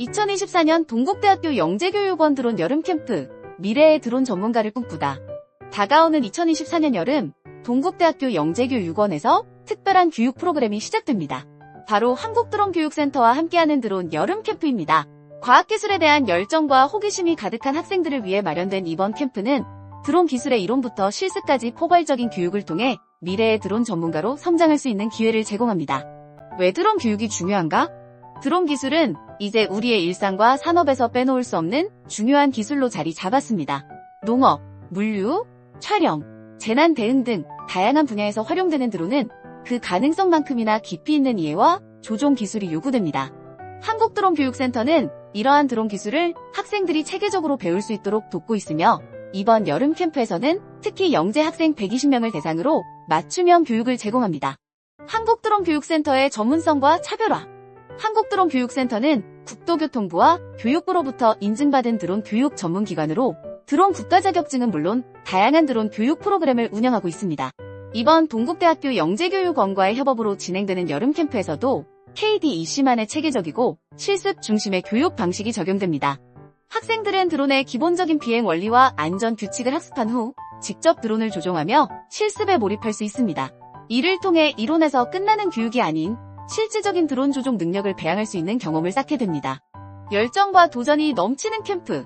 2024년 동국대학교 영재교육원 드론 여름 캠프 미래의 드론 전문가를 꿈꾸다. 다가오는 2024년 여름 동국대학교 영재교육원에서 특별한 교육 프로그램이 시작됩니다. 바로 한국드론교육센터와 함께하는 드론 여름 캠프입니다. 과학기술에 대한 열정과 호기심이 가득한 학생들을 위해 마련된 이번 캠프는 드론 기술의 이론부터 실습까지 포괄적인 교육을 통해 미래의 드론 전문가로 성장할 수 있는 기회를 제공합니다. 왜 드론 교육이 중요한가? 드론 기술은 이제 우리의 일상과 산업에서 빼놓을 수 없는 중요한 기술로 자리 잡았습니다. 농업, 물류, 촬영, 재난 대응 등 다양한 분야에서 활용되는 드론은 그 가능성만큼이나 깊이 있는 이해와 조종 기술이 요구됩니다. 한국드론교육센터는 이러한 드론 기술을 학생들이 체계적으로 배울 수 있도록 돕고 있으며 이번 여름 캠프에서는 특히 영재 학생 120명을 대상으로 맞춤형 교육을 제공합니다. 한국드론교육센터의 전문성과 차별화 한국드론교육센터는 국토교통부와 교육부로부터 인증받은 드론 교육 전문기관으로 드론 국가 자격증은 물론 다양한 드론 교육 프로그램을 운영하고 있습니다. 이번 동국대학교 영재교육원과의 협업으로 진행되는 여름 캠프에서도 KDEC만의 체계적이고 실습 중심의 교육 방식이 적용됩니다. 학생들은 드론의 기본적인 비행 원리와 안전 규칙을 학습한 후 직접 드론을 조종하며 실습에 몰입할 수 있습니다. 이를 통해 이론에서 끝나는 교육이 아닌 실질적인 드론 조종 능력을 배양할 수 있는 경험을 쌓게 됩니다. 열정과 도전이 넘치는 캠프.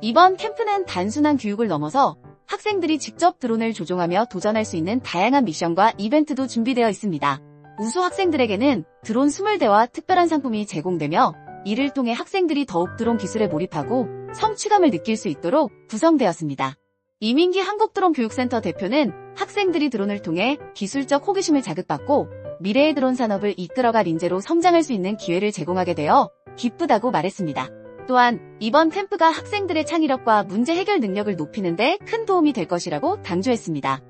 이번 캠프는 단순한 교육을 넘어서 학생들이 직접 드론을 조종하며 도전할 수 있는 다양한 미션과 이벤트도 준비되어 있습니다. 우수 학생들에게는 드론 20대와 특별한 상품이 제공되며 이를 통해 학생들이 더욱 드론 기술에 몰입하고 성취감을 느낄 수 있도록 구성되었습니다. 이민기 한국드론교육센터 대표는 학생들이 드론을 통해 기술적 호기심을 자극받고 미래의 드론 산업을 이끌어갈 인재로 성장할 수 있는 기회를 제공하게 되어 기쁘다고 말했습니다. 또한 이번 캠프가 학생들의 창의력과 문제 해결 능력을 높이는 데 큰 도움이 될 것이라고 강조했습니다.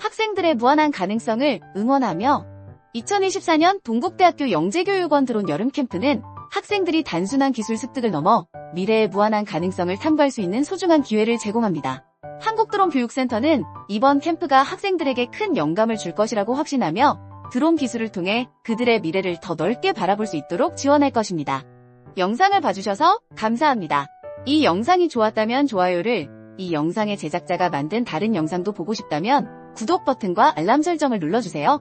학생들의 무한한 가능성을 응원하며 2024년 동국대학교 영재교육원 드론 여름 캠프는 학생들이 단순한 기술 습득을 넘어 미래의 무한한 가능성을 탐구할 수 있는 소중한 기회를 제공합니다. 한국드론교육센터는 이번 캠프가 학생들에게 큰 영감을 줄 것이라고 확신하며 드론 기술을 통해 그들의 미래를 더 넓게 바라볼 수 있도록 지원할 것입니다. 영상을 봐주셔서 감사합니다. 이 영상이 좋았다면 좋아요를, 이 영상의 제작자가 만든 다른 영상도 보고 싶다면 구독 버튼과 알람 설정을 눌러주세요.